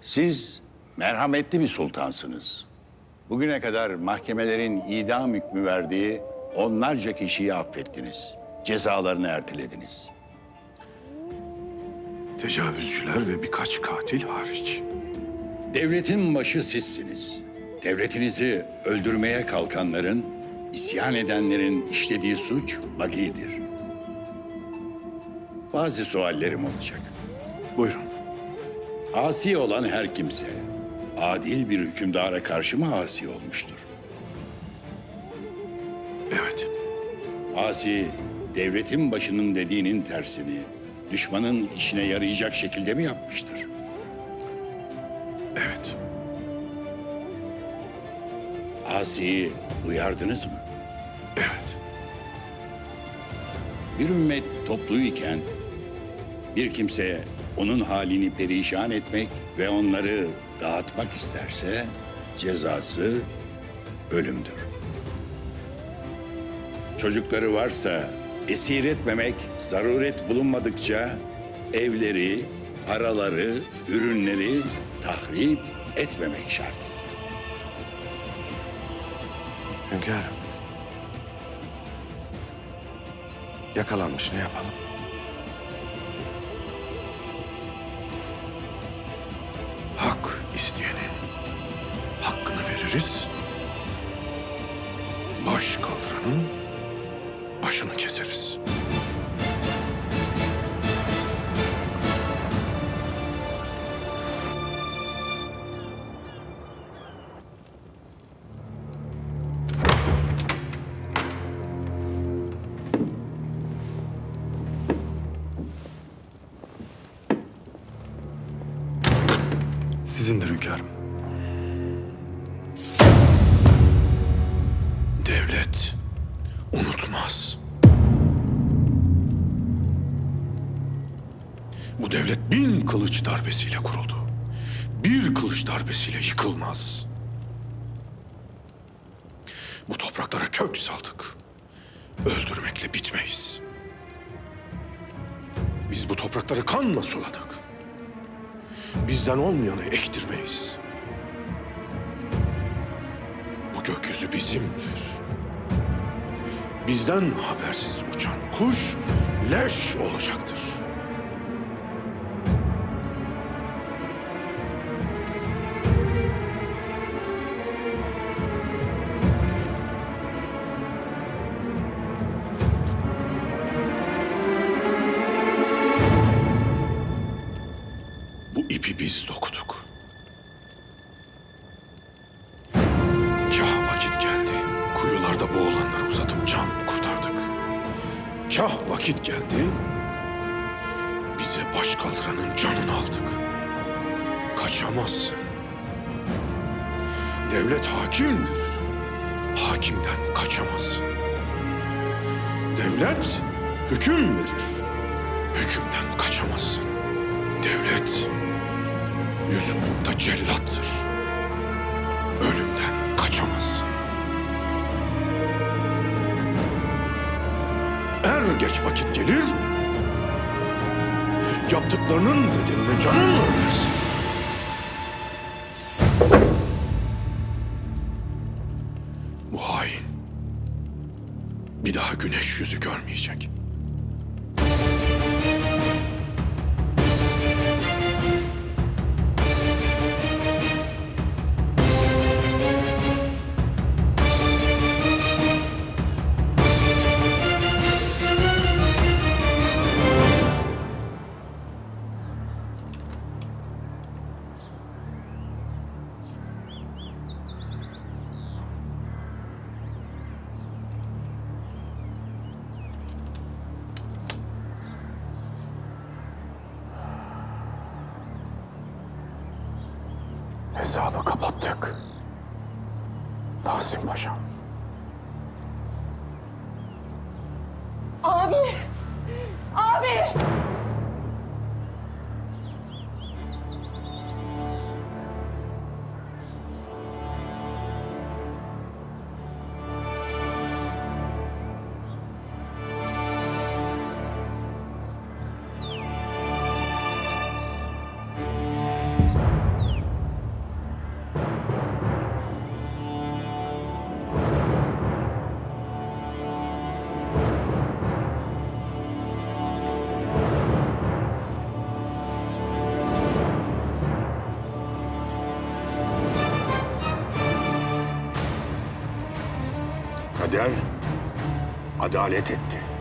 Siz merhametli bir sultansınız. Bugüne kadar mahkemelerin idam hükmü verdiği onlarca kişiyi affettiniz. Cezalarını ertelediniz. Tecavüzcüler ve birkaç katil hariç. Devletin başı sizsiniz. Devletinizi öldürmeye kalkanların, isyan edenlerin işlediği suç bagidir. Bazı suallerim olacak. Buyurun. Asi olan her kimse, adil bir hükümdara karşı mı asi olmuştur? Evet. Asi, devletin başının dediğinin tersini, düşmanın işine yarayacak şekilde mi yapmıştır? Evet. Asi'yi uyardınız mı? Evet. Bir ümmet topluyken bir kimse onun halini perişan etmek ve onları dağıtmak isterse cezası ölümdür. Çocukları varsa esir etmemek, zaruret bulunmadıkça evleri, paraları, ürünleri tahrip etmemek şartıyla. Hünkârım. Yakalanmış ne yapalım? Veririz. Baş kaldıranın başını keseriz. Sizindir hünkârım. Unutmaz. Bu devlet bin kılıç darbesiyle kuruldu. Bir kılıç darbesiyle yıkılmaz. Bu topraklara kök saldık. Öldürmekle bitmeyiz. Biz bu toprakları kanla suladık. Bizden olmayanı ektirmeyiz. Bu gökyüzü bizimdir. Bizden habersiz uçan kuş leş olacaktır. Bu ipi biz dokuduk. Kah vakit geldi, kuyularda kurtardık. Kah vakit geldi, bize baş kaldıranın canını aldık. Kaçamazsın. Devlet hakimdir. Hakimden kaçamazsın. Devlet hüküm verir. Hükümden kaçamazsın. Devlet yüzümünde cellattır. Ölümden geç vakit gelir, yaptıklarının bedeline canını ödersin. Bu hain bir daha güneş yüzü görmeyecek. Hesabı kapattık. Tahsin Paşa. Kader adalet etti.